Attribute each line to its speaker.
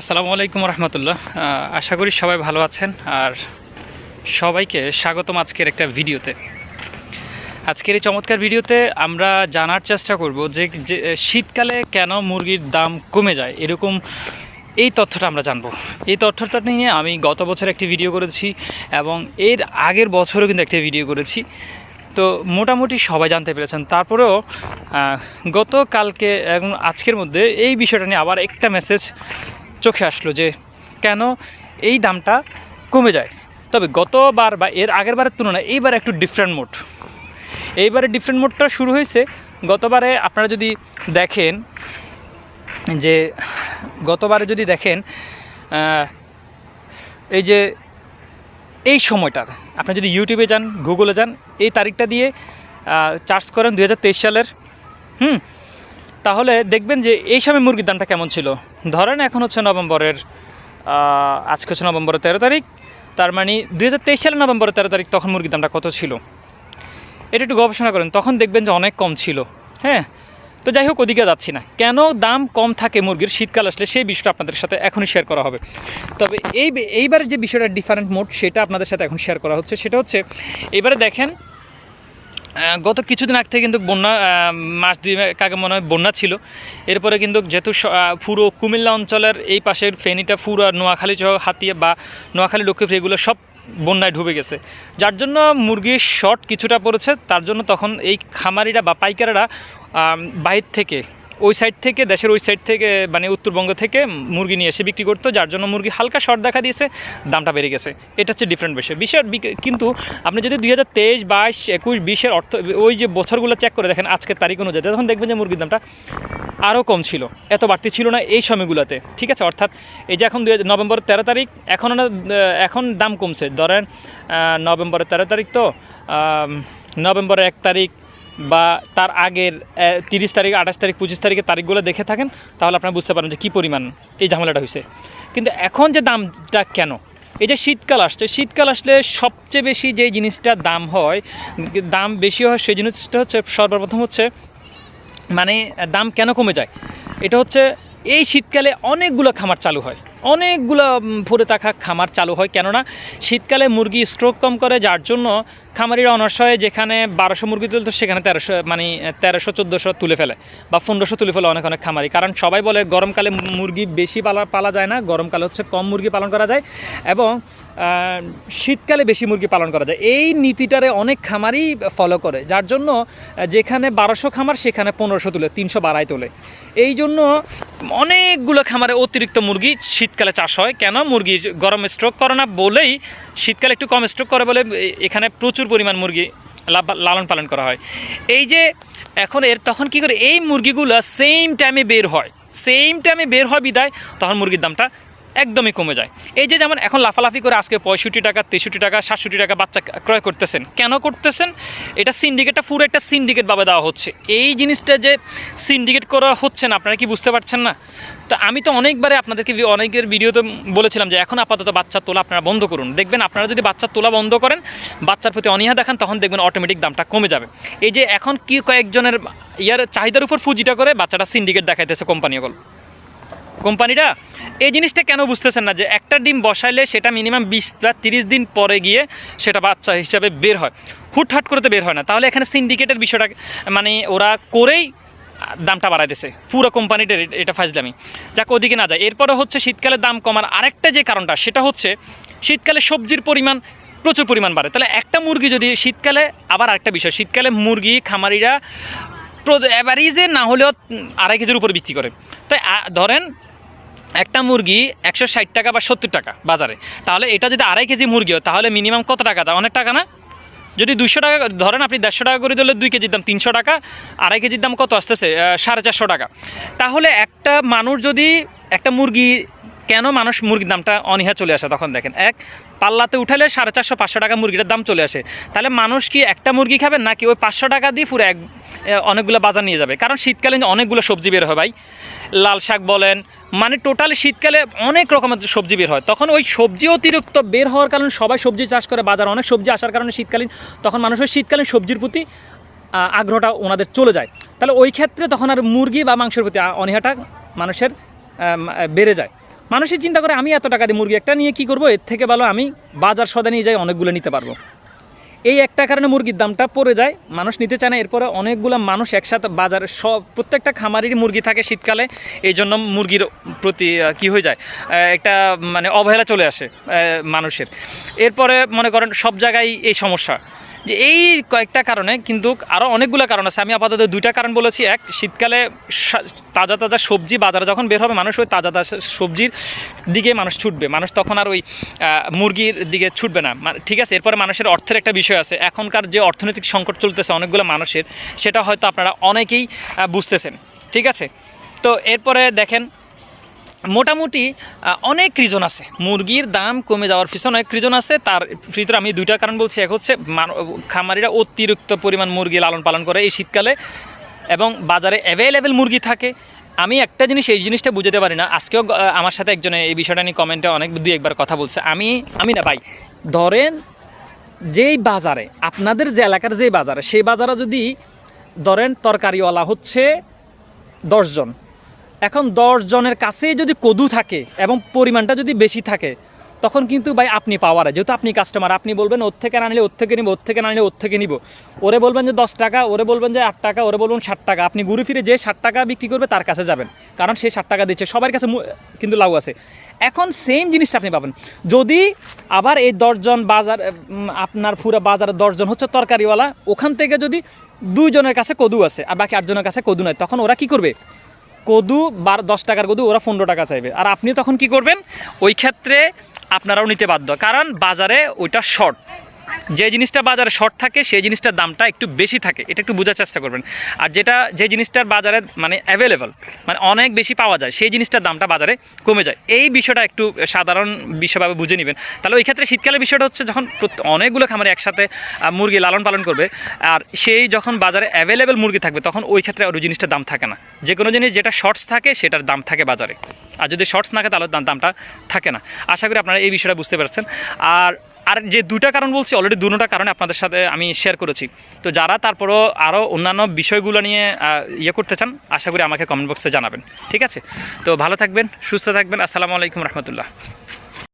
Speaker 1: আসসালামু আলাইকুম রহমতুল্লাহ। আশা করি সবাই ভালো আছেন আর সবাইকে স্বাগতম আজকের একটা ভিডিওতে। আজকের এই চমৎকার ভিডিওতে আমরা জানার চেষ্টা করব যে শীতকালে কেন মুরগির দাম কমে যায়, এরকম এই তথ্যটা আমরা জানব। এই তথ্যটা নিয়ে আমি গত বছর একটি ভিডিও করেছি এবং এর আগের বছরও কিন্তু একটা ভিডিও করেছি। তো মোটামুটি সবাই জানতে পেরেছেন। তারপরেও গতকালকে এবং আজকের মধ্যে এই বিষয়টা নিয়ে আবার একটা মেসেজ চোখে আসলো যে কেন এই দামটা কমে যায়। তবে গতবার বা এর আগের বারের তুলনায় এইবার একটু ডিফারেন্ট মোড এইবারে ডিফারেন্ট মোডটা শুরু হয়েছে। গতবারে আপনারা যদি দেখেন যে গতবারে যদি দেখেন এই যে এই সময়টা, আপনি যদি ইউটিউবে যান গুগলে যান, এই তারিখটা দিয়ে চার্জ করেন দু হাজার তেইশ সালের, হুম তাহলে দেখবেন যে এই সময় মুরগির দামটা কেমন ছিল? ধরেন এখন হচ্ছে নভেম্বরের আজকে হচ্ছে নভেম্বরের তেরো তারিখ, তার মানে দুই হাজার তেইশ সালের নভেম্বরের তেরো তারিখ তখন মুরগির দামটা কত ছিল? এটা একটু গবেষণা করেন, তখন দেখবেন যে অনেক কম ছিল হ্যাঁ? তো যাই হোক, ওদিকে যাচ্ছি না। কেন দাম কম থাকে মুরগির? শীতকাল আসলে সেই বিষয়টা আপনাদের সাথে এখনই শেয়ার করা হবে। তবে এই এইবারে যে বিষয়টা ডিফারেন্ট মোড সেটা আপনাদের সাথে এখন শেয়ার করা হচ্ছে। সেটা হচ্ছে, এবারে দেখেন গত কিছুদিন আগ থেকে কিন্তু বন্যা মাস দুই আগে মনে হয় বন্যা ছিল। এরপরে কিন্তু যেহেতু পুরো কুমিল্লা অঞ্চলের এই পাশের ফেনিটা পুরো আর নোয়াখালী সহ হাতিয়া বা নোয়াখালী, লক্ষ্মীপুর এগুলো সব বন্যায় ডুবে গেছে। যার জন্য মুরগির শর্ট কিছুটা পড়েছে, তার জন্য তখন এই খামারিরা বা পাইকারেরা বাইর থেকে ওই সাইড থেকে, দেশের ওই সাইড থেকে মানে উত্তরবঙ্গ থেকে মুরগি নিয়ে এসে বিক্রি করতো, যার জন্য মুরগি হালকা শর্ট দেখা দিয়েছে, দামটা বেড়ে গেছে। এটা হচ্ছে ডিফারেন্ট বিষয়। বিষয় কিন্তু আপনি যদি দুই হাজার তেইশ, বাইশ, একুশ, বিশের অর্থ, ওই যে বছরগুলো চেক করে দেখেন, আজকের তারিখ অনুযায়ী, তখন দেখবেন যে মুরগির দামটা আরও কম ছিল। এত বাড়তি ছিল না এই সময়গুলোতে। ঠিক আছে? অর্থাৎ এই যে এখন দুই নভেম্বর তেরো তারিখ এখন এখন দাম কমছে। ধরেন নভেম্বরের তেরো তারিখ তো নভেম্বরের এক তারিখ বা তার আগের তিরিশ তারিখ, আঠাশ তারিখ, পঁচিশ তারিখের তারিখগুলো দেখে থাকেন, তাহলে আপনারা বুঝতে পারেন যে কী পরিমাণ এই ঝামেলাটা হয়েছে। কিন্তু এখন যে দামটা কেন? এই যে শীতকাল আসছে, শীতকাল আসলে সবচেয়ে বেশি যে জিনিসটার দাম হয়, দাম বেশি হয় সেই জিনিসটা হচ্ছে, সর্বপ্রথম হচ্ছে মানে দাম কেন কমে যায়? এটা হচ্ছে এই শীতকালে অনেকগুলো খামার চালু হয়। অনেকগুলো ভরে থাকা খামার চালু হয় কেননা শীতকালে মুরগি স্ট্রোক কম করে, যার জন্য খামারিরা অনর্শয়ে যেখানে বারোশো মুরগি তুলতো সেখানে তেরোশো মানে তেরোশো, চোদ্দোশো তুলে ফেলে বা পনেরোশো তুলে ফেলে অনেক অনেক খামারি। কারণ সবাই বলে গরমকালে মুরগি বেশি পালা পালা যায় না, গরমকালে হচ্ছে কম মুরগি পালন করা যায় এবং শীতকালে বেশি মুরগি পালন করা যায়। এই নীতিটারে অনেক খামারই ফলো করে, যার জন্য, যেখানে বারোশো খামার সেখানে পনেরোশো তুলে, তিনশো বাড়াই তোলে। এই জন্য অনেকগুলো খামারে অতিরিক্ত মুরগি শীতকালে চাষ হয়। কেন? মুরগি গরম স্ট্রোক করে না বলেই শীতকালে একটু কম স্ট্রোক করে বলে এখানে প্রচুর পরিমাণ মুরগি লালন পালন করা হয়। এই যে এখন এর তখন কি করে এই মুরগিগুলো সেম টাইমে বের হয়। সেম টাইমে বের হয় বিদায়, তখন মুরগির দামটা একদমই কমে যায়। এই যে যেমন এখন লাফালাফি করে আজকে পঁয়ষট্টি টাকা, তেষট্টি টাকা, সাতষট্টি টাকা বাচ্চা ক্রয় করতেছেন, কেন করতেছেন? এটা সিন্ডিকেটটা পুরো একটা সিন্ডিকেট ভাবে দেওয়া হচ্ছে। এই জিনিসটা যে সিন্ডিকেট করা হচ্ছে না, আপনারা কি বুঝতে পারছেন না? তো আমি তো অনেকবারে আপনাদেরকে অনেকের ভিডিওতে বলেছিলাম যে এখন আপাতত বাচ্চা তোলা আপনারা বন্ধ করুন। দেখবেন আপনারা যদি বাচ্চা তোলা বন্ধ করেন, বাচ্চার প্রতি অনীহা দেখান, তখন দেখবেন অটোমেটিক দামটা কমে যাবে। এই যে এখন কি কয়েকজনের ইয়ার চাহিদার উপর ফুজিটা করে বাচ্চাটা সিন্ডিকেট দেখাইতেছে কোম্পানিগুলো। কোম্পানিটা, এই জিনিসটা কেন বুঝতেছেন না যে একটা ডিম বসাইলে সেটা মিনিমাম বিশ বা তিরিশ দিন পরে গিয়ে সেটা বাচ্চা হিসাবে বের হয়। হুটহাট করে তো বের হয় না। তাহলে এখানে সিন্ডিকেটের বিষয়টা মানে ওরা করেই দামটা বাড়াই দিছে পুরো কোম্পানিটার এটা ফাজলামি। যাক, ওদিকে না যায়। এরপরে হচ্ছে শীতকালে দাম কমার আরেকটা যে কারণটা, সেটা হচ্ছে শীতকালে সবজির পরিমাণ প্রচুর পরিমাণ বাড়ে। তাহলে একটা মুরগি যদি শীতকালে, আবার আরেকটা বিষয়, শীতকালে মুরগি, খামারিরা অ্যাভারেজে না হলেও আড়াই কেজির উপর বিক্রি করে। তাই ধরেন একটা মুরগি একশো ষাট টাকা বা সত্তর টাকা বাজারে। তাহলে এটা যদি আড়াই কেজি মুরগি হয়, তাহলে মিনিমাম কত টাকা যায়? অনেক টাকা না? যদি দুশো টাকা ধরেন আপনি দেড়শো টাকা করে দিলে দুই কেজির দাম তিনশো টাকা, আড়াই কেজির দাম কত আসতেছে? সাড়ে চারশো টাকা। তাহলে একটা মানুষ যদি একটা মুরগি কেন মানুষ মুরগির দামটা অনীহা চলে আসে? তখন দেখেন, এক, পাল্লাতে উঠালে সাড়ে চারশো, পাঁচশো টাকা মুরগিটার দাম চলে আসে। তাহলে মানুষ কি একটা মুরগি খাবেন নাকি ওই পাঁচশো টাকা দিয়ে পুরো এক অনেকগুলো বাজার নিয়ে যাবে? কারণ শীতকালে অনেকগুলো সবজি বের হয় ভাই। লাল শাক বলেন মানে টোটাল শীতকালে অনেক রকমের সবজি বের হয়। তখন ওই সবজি অতিরিক্ত বের হওয়ার কারণে সবাই সবজি চাষ করে, বাজার অনেক সবজি আসার কারণে শীতকালীন, তখন মানুষের শীতকালীন সবজির প্রতি আগ্রহটা ওনাদের চলে যায়। তাহলে ওই ক্ষেত্রে তখন আর মুরগি বা মাংসের প্রতি অনীহাটা মানুষের বেড়ে যায়। মানুষের চিন্তা করে, আমি এত টাকা দিয়ে মুরগি একটা নিয়ে কি করব? এর থেকে ভালো আমি বাজার সদা নিয়ে যাই, অনেকগুলো নিতে পারব। এই একটা কারণে মুরগির দামটা পড়ে যায়। মানুষ নিতে চায় না, এরপরে অনেকগুলো মানুষ একসাথে বাজারে সব প্রত্যেকটা খামারেরই মুরগি থাকে শীতকালে এই জন্য মুরগির প্রতি কি হয়ে যায় একটা মানে অবহেলা চলে আসে মানুষের। এরপরে মনে করেন সব জায়গায় এই সমস্যা। যে এই কয়েকটা কারণে কিন্তু আরও অনেকগুলো কারণ আছে। আমি আপাতত দুইটা কারণ বলেছি। এক, শীতকালে তাজা তাজা সবজি বাজারে যখন বের হবে, মানুষ ওই তাজা তাজা সবজির দিকে মানুষ ছুটবে। মানুষ তখন আর ওই মুরগির দিকে ছুটবে না। ঠিক আছে, এরপরে মানুষের অর্থের একটা বিষয় আছে। এখনকার যে অর্থনৈতিক সংকট চলতেছে অনেকগুলো মানুষের, সেটা হয়তো আপনারা অনেকেই বুঝতেছেন। ঠিক আছে? তো এরপরে দেখেন মোটামুটি অনেক রিজন আছে। মুরগির দাম কমে যাওয়ার পিছনে অনেক রিজন আছে। তার ভিতরে আমি দুইটা কারণ বলছি। এক হচ্ছে খামারিরা অতিরিক্ত পরিমাণ মুরগি লালন পালন করে এই শীতকালে এবং বাজারে অ্যাভেলেবেল মুরগি থাকে। আমি একটা জিনিস এই জিনিসটা বুঝতে পারি না। আজকেও আমার সাথে একজনে এই বিষয়টা নিয়ে কমেন্টে অনেক দুই একবার কথা বলছে। আমি আমি না ভাই, ধরেন যেই বাজারে, আপনাদের যে এলাকার যে বাজারে, সেই বাজারে যদি ধরেন তরকারিওয়ালা হচ্ছে দশজন এখন দশ জনের কাছে যদি কদু থাকে এবং পরিমাণটা যদি বেশি থাকে, তখন কিন্তু ভাই আপনি পাওয়ারে যেহেতু আপনি কাস্টমার আপনি বলবেন ওর থেকে না নিলে ওর থেকে নিব, ওর থেকে না নিলে ওর থেকে নিব। ওরে বলবেন যে দশ টাকা, ওরে বলবেন যে আট টাকা, ওরে বলবেন ষাট টাকা। আপনি ঘুরে ফিরে যে ষাট টাকা বিক্রি করবে তার কাছে যাবেন, কারণ সে ষাট টাকা দিচ্ছে। সবার কাছে কিন্তু লাউ আছে। এখন সেম জিনিসটা আপনি পাবেন। যদি আবার এই দশজন বাজার আপনার পুরো বাজারে দশজন হচ্ছে তরকারিওয়ালা, ওখান থেকে যদি দুইজনের কাছে কদু আছে আর বাকি আটজনের কাছে কদু নয় তখন ওরা কি করবে? কদু বার দশ টাকার কদু ওরা পনেরো টাকা চাইবে। আর আপনি তখন কি করবেন? ওই ক্ষেত্রে আপনারাও নিতে বাধ্য। কারণ বাজারে ওইটা শর্ট যে জিনিসটা বাজারে শর্ট থাকে, সেই জিনিসটার দামটা একটু বেশি থাকে। এটা একটু বোঝার চেষ্টা করবেন। আর যেটা, যে জিনিসটার বাজারে মানে অ্যাভেলেবল মানে অনেক বেশি পাওয়া যায়, সেই জিনিসটার দামটা বাজারে কমে যায়। এই বিষয়টা একটু সাধারণ বিষয়ভাবে বুঝে নেবেন। তাহলে ওই ক্ষেত্রে শীতকালের বিষয়টা হচ্ছে যখন অনেকগুলো খামারে একসাথে মুরগি লালন পালন করবে, আর সেই যখন বাজারে অ্যাভেলেবেল মুরগি থাকবে, তখন ওই ক্ষেত্রে আর ওই জিনিসটার দাম থাকে না। যে কোনো জিনিস যেটা শর্টস থাকে, সেটার দাম থাকে বাজারে। আর যদি শর্টস না থাকে, তাহলে দাম- দামটা থাকে না। আশা করি আপনারা এই বিষয়টা বুঝতে পারছেন। আর আর যে দুটা কারণ বলছি অলরেডি দুটা কারণে আপনাদের সাথে আমি শেয়ার করেছি। তো যারা তারপরও আরও অন্যান্য বিষয়গুলো নিয়ে ইয়ে করতে চান, আশা করি আমাকে কমেন্ট বক্সে জানাবেন। ঠিক আছে? তো ভালো থাকবেন, সুস্থ থাকবেন। আসসালামু আলাইকুম রহমতুল্লাহ।